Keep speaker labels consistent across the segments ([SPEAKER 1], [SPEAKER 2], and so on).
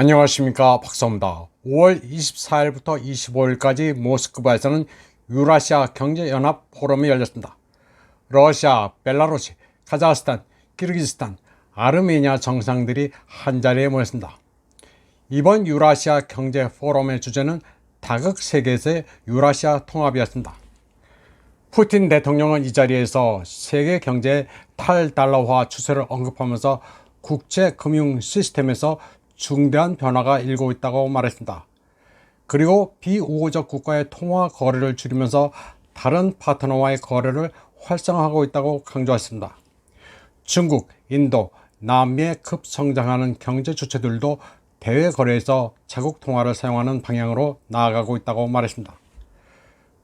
[SPEAKER 1] 안녕하십니까 박사입니다. 5월 24일부터 25일까지 모스크바에서는 유라시아 경제연합 포럼이 열렸습니다. 러시아, 벨라루시, 카자흐스탄, 키르기스탄, 아르메니아 정상들이 한자리에 모였습니다. 이번 유라시아 경제 포럼의 주제는 다극 세계에서의 유라시아 통합이었습니다. 푸틴 대통령은 이 자리에서 세계 경제의 탈달러화 추세를 언급하면서 국제 금융 시스템에서 중대한 변화가 일고 있다고 말했습니다. 그리고 비우호적 국가의 통화 거래를 줄이면서 다른 파트너와의 거래를 활성화하고 있다고 강조했습니다. 중국, 인도, 남미의 급성장하는 경제 주체들도 대외 거래에서 자국 통화를 사용하는 방향으로 나아가고 있다고 말했습니다.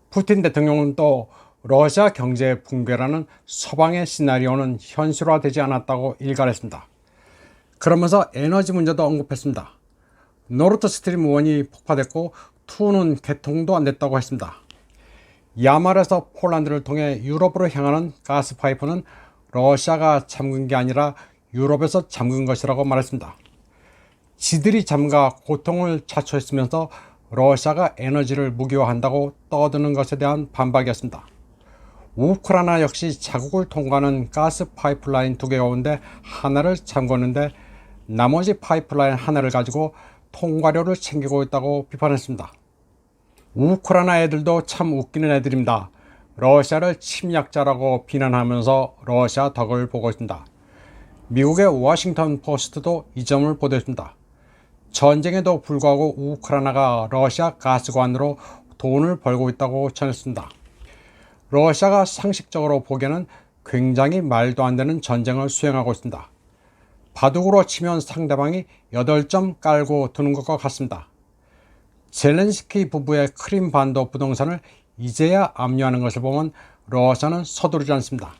[SPEAKER 1] 푸틴 대통령은 또 러시아 경제 붕괴라는 서방의 시나리오는 현실화되지 않았다고 일갈했습니다. 그러면서 에너지 문제도 언급했습니다. 노르트 스트림 1이 폭파됐고 2는 개통도 안 됐다고 했습니다. 야말에서 폴란드를 통해 유럽으로 향하는 가스 파이프는 러시아가 잠근 게 아니라 유럽에서 잠근 것이라고 말했습니다. 지들이 잠가 고통을 자초했으면서 러시아가 에너지를 무기화한다고 떠드는 것에 대한 반박이었습니다. 우크라이나 역시 자국을 통과하는 가스 파이프라인 두 개 가운데 하나를 잠궜는데 나머지 파이프라인 하나를 가지고 통과료를 챙기고 있다고 비판했습니다. 우크라이나 애들도 참 웃기는 애들입니다. 러시아를 침략자라고 비난하면서 러시아 덕을 보고 있습니다. 미국의 워싱턴 포스트도 이 점을 보도했습니다. 전쟁에도 불구하고 우크라이나가 러시아 가스관으로 돈을 벌고 있다고 전했습니다. 러시아가 상식적으로 보기에는 굉장히 말도 안 되는 전쟁을 수행하고 있습니다. 바둑으로 치면 상대방이 8점 깔고 두는 것과 같습니다. 젤렌스키 부부의 크림 반도 부동산을 이제야 압류하는 것을 보면 러시아는 서두르지 않습니다.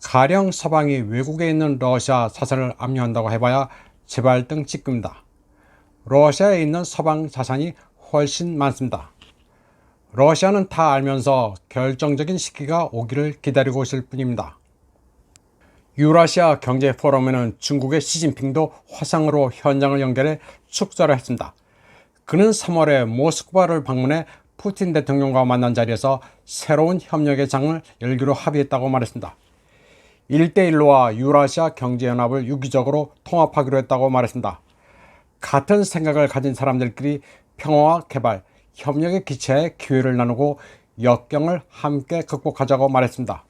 [SPEAKER 1] 가령 서방이 외국에 있는 러시아 자산을 압류한다고 해봐야 재발등 찌급니다. 러시아에 있는 서방 자산이 훨씬 많습니다. 러시아는 다 알면서 결정적인 시기가 오기를 기다리고 있을 뿐입니다. 유라시아 경제 포럼에는 중국의 시진핑도 화상으로 현장을 연결해 축사를 했습니다. 그는 3월에 모스크바를 방문해 푸틴 대통령과 만난 자리에서 새로운 협력의 장을 열기로 합의했다고 말했습니다. 1대1로와 유라시아 경제연합을 유기적으로 통합하기로 했다고 말했습니다. 같은 생각을 가진 사람들끼리 평화와 개발, 협력의 기체에 기회를 나누고 역경을 함께 극복하자고 말했습니다.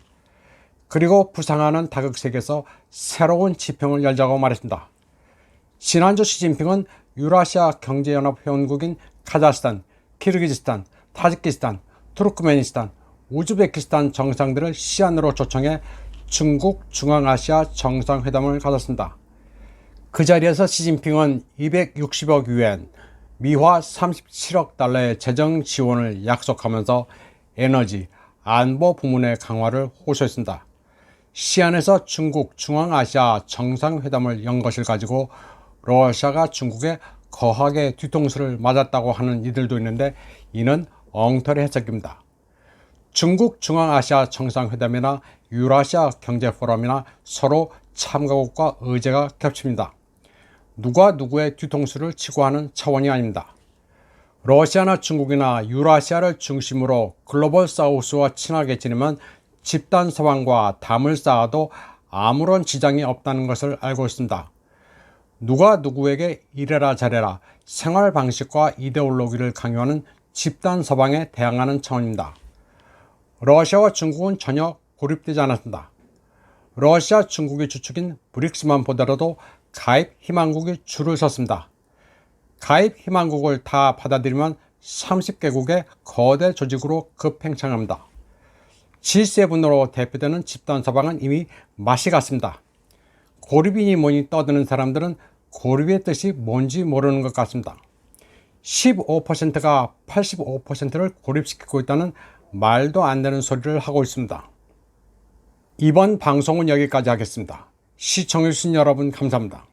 [SPEAKER 1] 그리고 부상하는 다극세계에서 새로운 지평을 열자고 말했습니다. 지난주 시진핑은 유라시아 경제연합 회원국인 카자흐스탄, 키르기즈스탄, 타지키스탄, 투르크메니스탄, 우즈베키스탄 정상들을 시안으로 초청해 중국 중앙아시아 정상회담을 가졌습니다. 그 자리에서 시진핑은 260억 유엔, 미화 37억 달러의 재정 지원을 약속하면서 에너지, 안보 부문의 강화를 호소했습니다. 시안에서 중국 중앙아시아 정상회담을 연 것을 가지고 러시아가 중국에 거하게 뒤통수를 맞았다고 하는 이들도 있는데 이는 엉터리 해석입니다. 중국 중앙아시아 정상회담이나 유라시아 경제포럼이나 서로 참가국과 의제가 겹칩니다. 누가 누구의 뒤통수를 치고 하는 차원이 아닙니다. 러시아나 중국이나 유라시아를 중심으로 글로벌 사우스와 친하게 지내면 집단 서방과 담을 쌓아도 아무런 지장이 없다는 것을 알고 있습니다. 누가 누구에게 이래라 잘해라 생활 방식과 이데올로기를 강요하는 집단 서방에 대항하는 차원입니다. 러시아와 중국은 전혀 고립되지 않았습니다. 러시아, 중국의 주축인 브릭스만 보더라도 가입 희망국이 줄을 섰습니다. 가입 희망국을 다 받아들이면 30개국의 거대 조직으로 급팽창합니다. G7으로 대표되는 집단 서방은 이미 맛이 갔습니다. 고립이니 뭐니 떠드는 사람들은 고립의 뜻이 뭔지 모르는 것 같습니다. 15%가 85%를 고립시키고 있다는 말도 안 되는 소리를 하고 있습니다. 이번 방송은 여기까지 하겠습니다. 시청해주신 여러분 감사합니다.